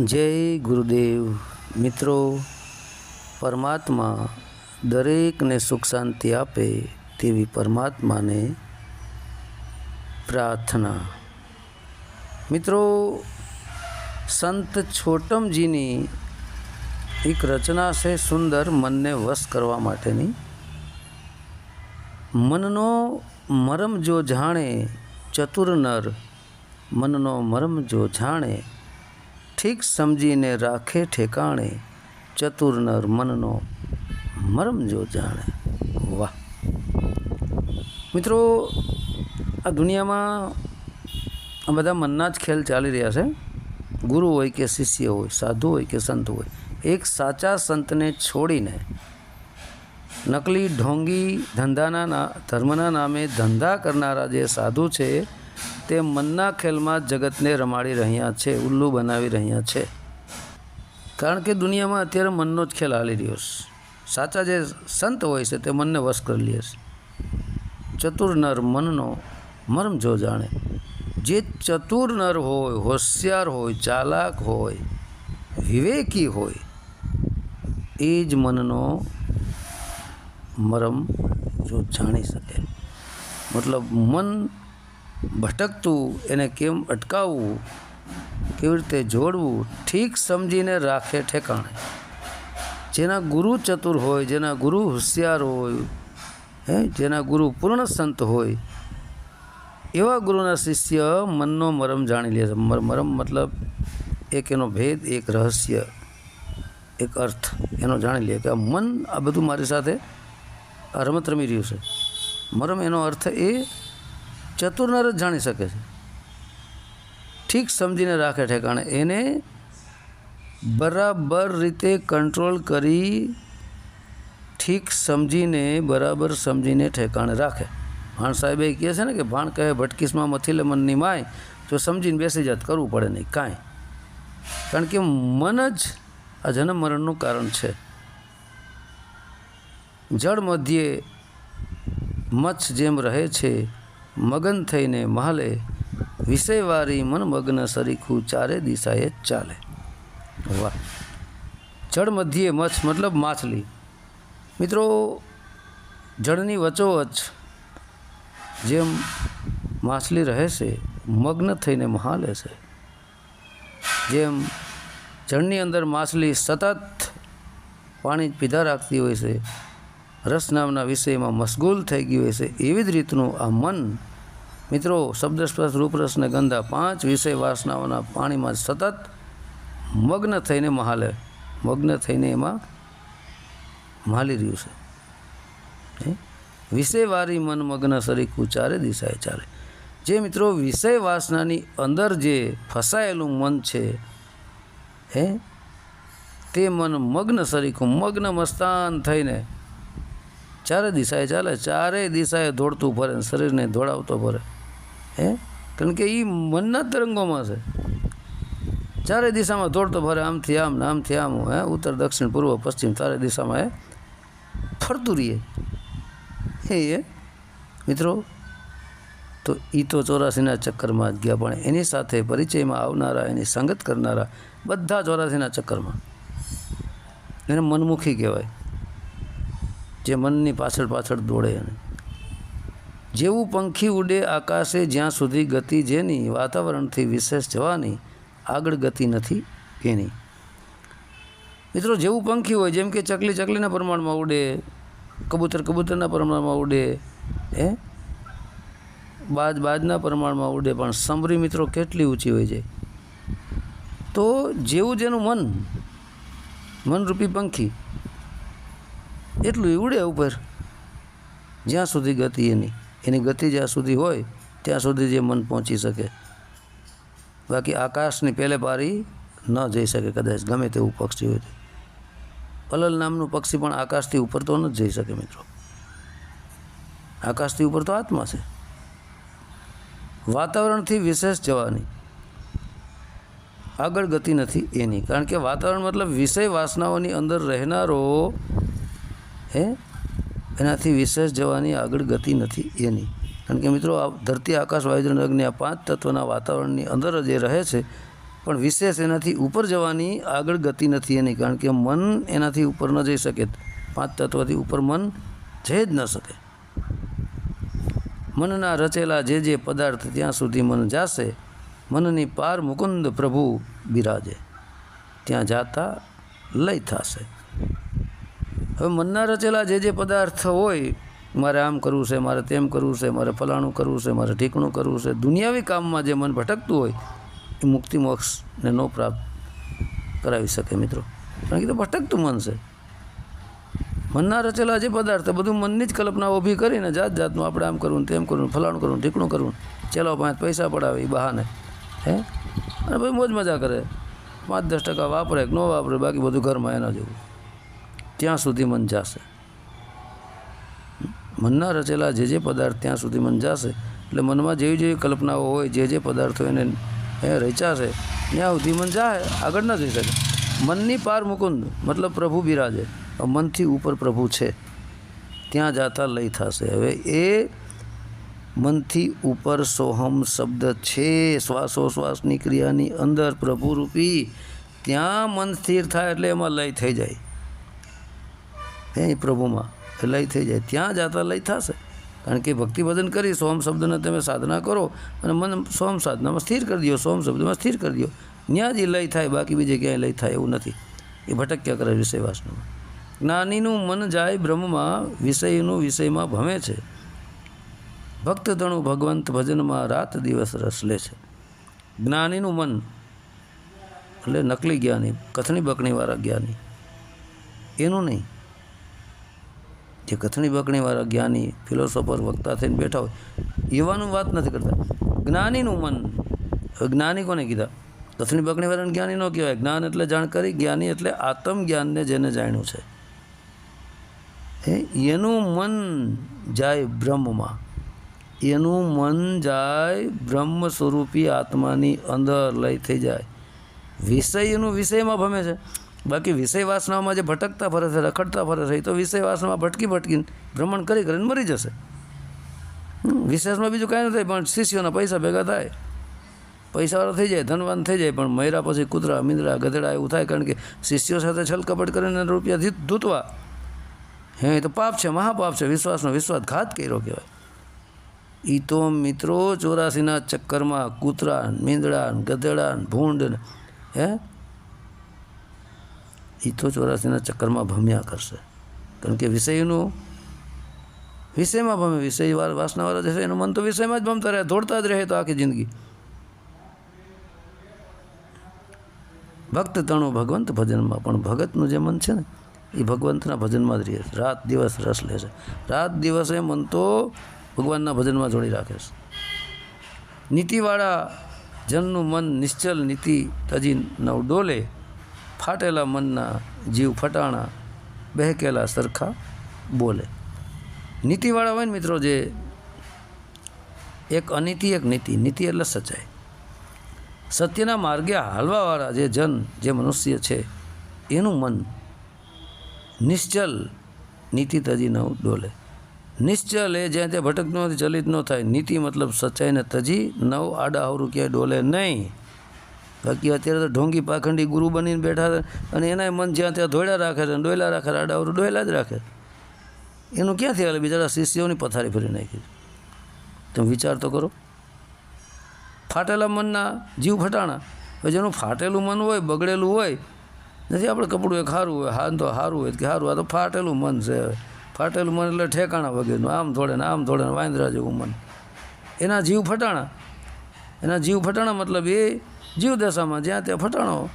જય ગુરુદેવ. મિત્રો, પરમાત્મા દરેકને સુખ શાંતિ આપે તેવી પરમાત્માને પ્રાર્થના. મિત્રો, સંત છોટમજીની એક રચના છે સુંદર મનને વશ કરવા માટેની. મનનો મરમ જો જાણે, ચતુર નર મનનો મરમ જો જાણે ઠીક સમજીને રાખે ઠેકાણે ચતુર નર મનનો મરમ જો જાણે. વાહ. મિત્રો, આ દુનિયામાં આ બધા મનના જ ખેલ ચાલી રહ્યા છે. ગુરુ હોય કે શિષ્ય હોય, સાધુ હોય કે સંત હોય, એક સાચા સંતને છોડીને નકલી ઢોંગી ધંધાના ધર્મના નામે ધંધા કરનારા જે સાધુ છે તે મનના ખેલમાં જગતને રમાડી રહ્યા છે, ઉલ્લુ બનાવી રહ્યા છે. કારણ કે દુનિયામાં અત્યારે મનનો જ ખેલ હાલી રહ્યો છે. સાચા જે સંત હોય છે, તે મનને વશ કરી લે છે. ચતુર નર મનનો મરમ જો જાણે. જે ચતુર નર હોય, હોશિયાર હોય, ચાલાક હોય, વિવેકી હોય, એ જ મનનો મરમ જો જાણી શકે. મતલબ મન ભટકતું, એને કેમ અટકાવવું, કેવી રીતે જોડવું, ઠીક સમજીને રાખે ઠેકાણે. જેના ગુરુ ચતુર હોય, જેના ગુરુ હોશિયાર હોય, હે, જેના ગુરુ પૂર્ણ સંત હોય, એવા ગુરુના શિષ્ય મનનો મરમ જાણી લે છે. મરમ મતલબ એક એનો ભેદ, એક રહસ્ય, એક અર્થ એનો જાણી લે કે આ મન આ બધું મારી સાથે રમત રમી રહ્યું છે. મરમ એનો અર્થ એ ચતુર્નર જ જાણી શકે છે. ઠીક સમજીને રાખે ઠેકાણે. એને બરાબર રીતે કંટ્રોલ કરી ઠીક સમજીને, બરાબર સમજીને ઠેકાણે રાખે. ભાણ સાહેબે કહે છે ને કે ભાણ કહે, ભટકીસમાં મથીલે મનની માય તો સમજીને બેસી જાત, કરવું પડે નહીં, કાંઈ. કારણ કે મન જ આ જન્મ મરણનું કારણ છે. જળ મધ્યે મચ્છ જેમ રહે છે મગન થઈને મહાલે વિષયવારી મનમગ્ન સરીખું ચારે દિશાએ ચાલે. વાહ. જળ મધ્યે મચ્છ, મતલબ માછલી. મિત્રો, જળની વચોવચ જેમ માછલી રહે છે મગ્ન થઈને મહાલે છે જેમ જળની અંદર માછલી સતત પાણી પીધા રાખતી હોય છે રસ નામના વિષયમાં મશગુલ થઈ ગયું છે એવી જ રીતનું આ મન. મિત્રો, શબ્દસ્પર્શ, રૂપરસ ને ગંધા પાંચ વિષય વાસનાઓના પાણીમાં સતત મગ્ન થઈને મહાલે, મગ્ન થઈને એમાં મહાલી રહ્યું છે? વિષયવારી મન મગ્ન સરીખું કુચારે દિશાએ ચાલે. જે મિત્રો, વિષય વાસનાની અંદર જે ફસાયેલું મન છે, હે? તે મન મગ્ન શરીકું મગ્ન મસ્તાન થઈને ચારે દિશાએ ચાલે, ચારેય દિશાએ દોડતું ફરે શરીરને દોડાવતો ફરે. હે? કારણ કે એ મનના તરંગોમાં છે. ચારે દિશામાં દોડતો ફરે, આમથી આમ ને આમથી આમ, હે? ઉત્તર, દક્ષિણ, પૂર્વ, પશ્ચિમ ચારે દિશામાં એ ફરતું રહીએ. એ મિત્રો, તો એ તો ચોરાસીના ચક્કરમાં જ ગયા, પણ એની સાથે પરિચયમાં આવનારા, એની સંગત કરનારા બધા ચોરાસીના ચક્કરમાં. એને મનમુખી કહેવાય. જે મનની પાછળ પાછળ દોડે અને જેવું પંખી ઉડે આકાશે જ્યાં સુધી ગતિ જેની વાતાવરણથી વિશેષ જવાની આગળ ગતિ નથી એની મિત્રો, જેવું પંખી હોય, જેમ કે ચકલી ચકલીના પ્રમાણમાં ઉડે, કબૂતર કબૂતરના પ્રમાણમાં ઉડે એ બાજ બાજના પ્રમાણમાં ઉડે, પણ સમરી મિત્રો કેટલી ઊંચી હોય છે તો જેવું જેનું મન, મનરૂપી પંખી એટલું ઉડે ઉપર. જ્યાં સુધી ગતિ એની એની ગતિ જ્યાં સુધી હોય, ત્યાં સુધી જે મન પહોંચી શકે. બાકી આકાશની પહેલે પારી ન જઈ શકે કદાચ, ગમે તેવું પક્ષી હોય પલલ નામનું પક્ષી પણ આકાશથી ઉપર તો ન જઈ શકે મિત્રો. આકાશથી ઉપર તો આત્મા છે. વાતાવરણથી વિશેષ જવાની. આગળ ગતિ નથી એની. કારણ કે વાતાવરણ મતલબ વિષય વાસનાઓની અંદર રહેનારો હે? એનાથી વિશેષ જવાની આગળ ગતિ નથી એની કારણ કે મિત્રો, આ ધરતી આકાશ વાયુજન અગ્નિ આ પાંચ તત્વના વાતાવરણની અંદર જે રહે છે, પણ વિશેષ એનાથી ઉપર જવાની આગળ ગતિ નથી એની કારણ કે મન એનાથી ઉપર ન જઈ શકે. પાંચ તત્વથી ઉપર મન જઈ જ ન શકે. મનના રચેલા જે જે પદાર્થ ત્યાં સુધી મન જાશે, મનની પાર મુકુંદ પ્રભુ બિરાજે. ત્યાં જાતા લય થશે. હવે મનના રચેલા જે જે પદાર્થ હોય, મારે આમ કરવું છે, મારે તેમ કરવું છે, મારે ફલાણું કરવું છે, મારે ઠીકણું કરવું છે, દુનિયાવી કામમાં જે મન ભટકતું હોય, એ મુક્તિ મોક્ષને ન પ્રાપ્ત કરાવી શકે મિત્રો. કારણ કે તો ભટકતું મન છે. મનના રચેલા જે પદાર્થ બધું મનની જ કલ્પના ઊભી કરીને જાત જાતનું આપણે આમ કરવું તેમ કરવું ફલાણું કરવું ઠીકણું કરવું ચલો પાંચ પૈસા પડાવે એ બહાને. હે? અને ભાઈ મોજ મજા કરે. પાંચ દસ ટકા વાપરે કે ન વાપરે, બાકી બધું ઘરમાં એના જેવું. ત્યાં સુધી મન જાશે. મનના રચેલા જે જે પદાર્થ ત્યાં સુધી મન જાશે. એટલે મનમાં જેવી જેવી કલ્પનાઓ હોય, જે જે પદાર્થો એને, એ રચાશે ત્યાં સુધી મન જાય આગળ ન જઈ શકે. મનની પાર મુકુંદ, મતલબ પ્રભુ બિરાજે. મનથી ઉપર પ્રભુ છે. ત્યાં જાતા લય થશે. હવે એ મનથી ઉપર સોહમ શબ્દ છે. શ્વાસોશ્વાસની ક્રિયાની અંદર પ્રભુરૂપી, ત્યાં મન સ્થિર થાય એટલે એમાં લય થઈ જાય. હે પ્રભુમાં એ લય થઈ જાય. ત્યાં જાતા લય થશે. કારણ કે ભક્તિ ભજન કરી સોમ શબ્દને તમે સાધના કરો અને મન સોમ સાધનામાં સ્થિર કરી દો, સોમ શબ્દમાં સ્થિર કરી દો. ત્યાં જ એ લય થાય, બાકી બીજે ક્યાંય લય થાય એવું નથી. એ ભટક્યા કરે વિષય જ્ઞાનીનું મન જાય બ્રહ્મમાં, વિષયનું વિષયમાં ભમે છે. ભક્ત તણું ભગવંત ભજનમાં રાત દિવસ રસ લે છે. જ્ઞાનીનું મન, એટલે નકલી જ્ઞાની, કથની બકણીવાળા જ્ઞાની. એનું નહીં. જે કથણી બકણીવાળા જ્ઞાની ફિલોસોફર વક્તા થઈને બેઠા હોય એવાનું વાત નથી કરતા. જ્ઞાનીનું મન જ્ઞાની કોને કીધા? કથણી બકણીવાળાને જ્ઞાની ન કહેવાય. જ્ઞાન એટલે જાણકારી, જ્ઞાની એટલે આત્મ જ્ઞાનને જેને જાણ્યું છે. એનું મન જાય બ્રહ્મમાં. એનું મન જાય બ્રહ્મ સ્વરૂપી આત્માની અંદર લય થઈ જાય. વિષય એનું વિષયમાં ભમે છે. બાકી વિષય વાસનામાં જે ભટકતા ફરે છે, રખડતા ફરે છે, એ તો વિષય વાસનામાં ભટકી ભટકીને ભ્રમણ કરી કરીને મરી જશે. વિશેષમાં બીજું કાંઈ ન થાય, પણ શિષ્યોના પૈસા ભેગા થાય. પૈસાવાળા થઈ જાય, ધનવાન થઈ જાય, પણ મયરા પછી કૂતરા મિંદરા ગધેડા એવું થાય કારણ કે શિષ્યો સાથે છલકપટ કરીને રૂપિયા ધીત ધૂતવા. હે તો પાપ છે, મહાપાપ છે, વિશ્વાસનો વિશ્વાસઘાત કર્યો કહેવાય. એ તો મિત્રો ચોરાસીના ચક્કરમાં કૂતરા, મીંદડા, ગધેડા, ભૂંડ હે? એ ચોરાસીના ચક્કરમાં ભમ્યા કરશે. કારણ કે વિષયનું, વિષયમાં ભમે, વિષય વાર વાસનાવાળા જશે એનું મન તો વિષયમાં જ ભમતા રહે, દોડતા જ રહે તો આખી જિંદગી. ભક્ત તણો ભગવંત ભજનમાં, પણ ભગતનું જે મન છે ને, એ ભગવંતના ભજનમાં જ રહે છે. રાત દિવસ રસ લે છે. રાત દિવસે મન તો ભગવાનના ભજનમાં જોડી રાખે છે. નીતિવાળા જનનું મન નિશ્ચલ નીતિ તજી નવ ડોલે ફાટેલા મનના જીવ ફટાણા બહેકેલા સરખા બોલે. નીતિવાળા હોય ને મિત્રો જે એક અનીતિ, એક નીતિ. નીતિ એટલે સચ્ચાઈ. સત્યના માર્ગે હાલવાવાળા જે જન, જે મનુષ્ય છે, એનું મન નિશ્ચલ નીતિ તજી ન ડોલે. નિશ્ચલ એ જ્યાં ત્યાં ભટકનો ચલિત ન થાય. નીતિ મતલબ સચ્ચાઈને તજી નવ આડા અવરું ક્યાંય ડોલે નહીં. બાકી અત્યારે તો ઢોંગી પાખંડી ગુરુ બનીને બેઠા અને એનાય મન જ્યાં ત્યાં ધોળ્યા રાખે છે ડોયલા રાખે છે, આડા અવરું ડોયલા જ રાખે એનું ક્યાંથી હાલે બિચારા શિષ્યોની પથારી ફરી નાખી તમે વિચાર તો કરો. ફાટેલા મનના જીવ ફટાણા. હવે જેનું ફાટેલું મન હોય બગડેલું હોય નથી આપણે કપડું એક સારું હોય હાન તો સારું હોય કે સારું આ તો ફાટેલું મન છે. ફાટેલું મન એટલે ઠેકાણા વગેરેનું આમ થોડે ને આમ થોડે ને વાંદરા જેવું મન. એના જીવ ફટાણા. એના જીવ ફટાણા મતલબ એ જીવ દશામાં જ્યાં ત્યાં ફટાણો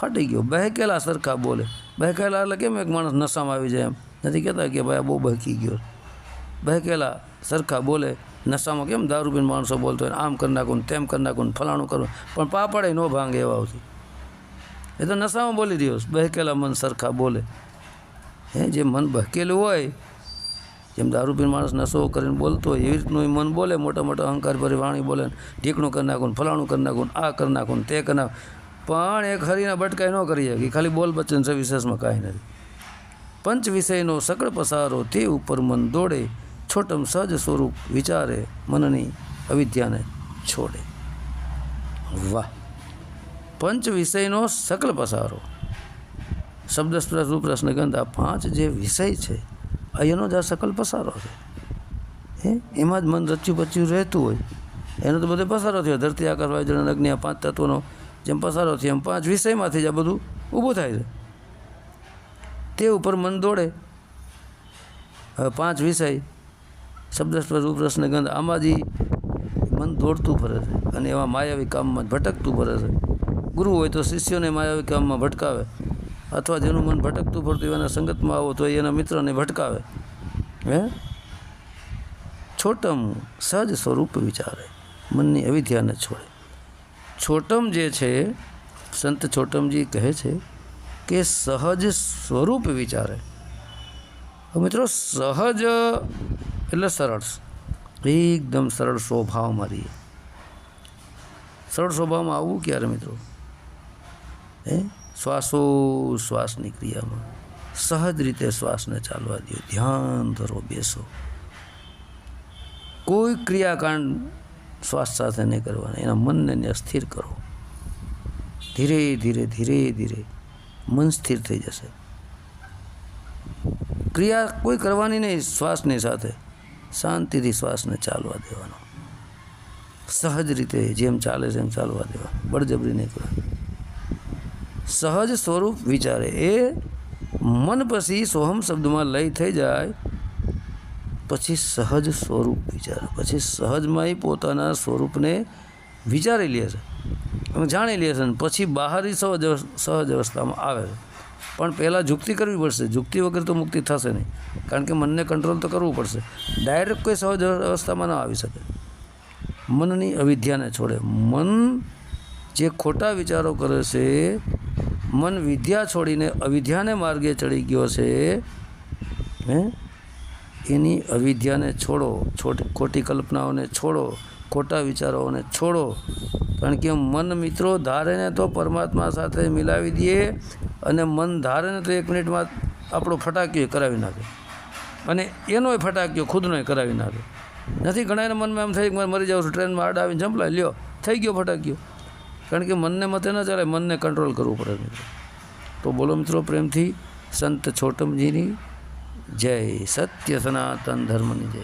ફાટી ગયો. બહેકેલા સરખા બોલે. બહેકેલા એટલે કેમ એક માણસ નશામાં આવી જાય એમ? નથી કહેતા કે ભાઈ આ બહુ બહેકી ગયો. બહેકેલા સરખા બોલે. નશામાં કેમ દારૂ પીને માણસો બોલતો હોય? આમ કરી નાખું તેમ કરી નાખું ફલાણું કરું. પણ પાપડે ન ભાંગે એવા આવતી એ તો નશામાં બોલી રહ્યો બહેકેલા મન સરખા બોલે. હે, જે મન બહેકેલું હોય જેમ દારૂ પીને માણસ નશો કરીને બોલતો હોય, એવી રીતનું મન બોલે, મોટા મોટા અહંકાર ભરી વાણી બોલે ઢીકણું કરી નાખું ફલાણું કરી નાખું આ કરી નાખું તે કરી નાખું. પણ એ ખરીના બટકાઈ ન કરી શકે ખાલી બોલ બચ્ચન છે વિશેષમાં કાંઈ નથી. પંચ વિષયનો સકળ પસારો તે ઉપર મન દોડે, છોટમ સહજ સ્વરૂપ વિચારે, મનની અવિદ્યાને છોડે. વાહ! પંચ વિષયનો સકલ પસારો. શબ્દ સ્પર્શ રૂપ રસ ને ગંધ આ પાંચ જે વિષય છે એનો જ આ સકલ પસારો છે. હે? એમાં જ મન રચ્યું પચ્યું રહેતું હોય. એનો તો બધો પસારો થયો. ધરતી આકાર વાયુ જળ અગ્નિ, આ પાંચ તત્વોનો જેમ પસારો થયો, એમ પાંચ વિષયમાંથી જ આ બધું ઊભું થાય છે. તે ઉપર મન દોડે. હવે પાંચ વિષય શબ્દ સ્પર્શ રૂપ રસ ને ગંધ, આમાં જ મન દોડતું ફરે છે. અને એવા માયાવી કામમાં ભટકતું ફરે છે. ગુરુ હોય તો શિષ્યોને માયાવી કામમાં ભટકાવે. અથવા જેનું મન ભટકતું ફરતું એના સંગતમાં આવો તો એના મિત્રને ભટકાવે. હે? છોટમ સહજ સ્વરૂપ વિચારે. મનની અવિધ્યાને છોડે. છોટમ જે છે, સંત છોટમજી કહે છે કે સહજ સ્વરૂપ વિચારે. મિત્રો, સહજ એટલે સરળ. એકદમ સરળ સ્વભાવ મારી. સરળ સ્વભાવમાં આવવું ક્યારે મિત્રો? હે? શ્વાસો, શ્વાસની ક્રિયામાં સહજ રીતે શ્વાસને ચાલવા દો. ધ્યાન ધરો, બેસો. કોઈ ક્રિયાકાંડ શ્વાસ સાથે નહીં કરવાના. એના મનને અસ્થિર સ્થિર કરો. ધીરે ધીરે ધીરે ધીરે મન સ્થિર થઈ જશે. ક્રિયા કોઈ કરવાની નહીં, શ્વાસની સાથે શાંતિથી શ્વાસને ચાલવા દેવાનો. સહજ રીતે જેમ ચાલે છે એમ ચાલવા દેવાનું બળજબરી નહીં કરવાની. સહજ સ્વરૂપ વિચારે. એ મન પછી સોહમ શબ્દમાં લય થઈ જાય, પછી સહજ સ્વરૂપ વિચારે. પછી સહજમાં પોતાના સ્વરૂપને વિચારી લે છે જાણી લે છે ને પછી બહારી સહજ સહજ અવસ્થામાં આવે છે. પણ પહેલાં જુક્તિ કરવી પડશે. જુક્તિ વગર તો મુક્તિ થશે નહીં. કારણ કે મનને કંટ્રોલ તો કરવું પડશે. ડાયરેક્ટ કોઈ સહજ અવસ્થામાં ન આવી શકે. મનની અવિદ્યાને છોડે. મન જે ખોટા વિચારો કરે છે મન વિદ્યા છોડીને અવિદ્યાને માર્ગે ચડી ગયો છે, હે? એની અવિદ્યાને છોડો ખોટી કલ્પનાઓને છોડો, ખોટા વિચારોને છોડો. કારણ કે મન મિત્રો ધારેને તો પરમાત્મા સાથે મિલાવી દઈએ અને મન ધારેને તો એક મિનિટમાં આપણો ફટાકીઓ કરાવી નાખે. અને એનોય ફટાકીઓ ખુદનોય કરાવી નાખે. નથી ઘણાના મનમાં એમ થાય કે મરી જાઉં છું, ટ્રેનમાં આડ આવીને જંપલાય, લ્યો, થઈ ગયો ફટાકીઓ. કારણ કે મનને મતે ન ચાલે મનને કંટ્રોલ કરવું પડે મિત્રો. તો બોલો મિત્રો, પ્રેમથી સંત છોટમજીની જય સત્ય સનાતન ધર્મની જય.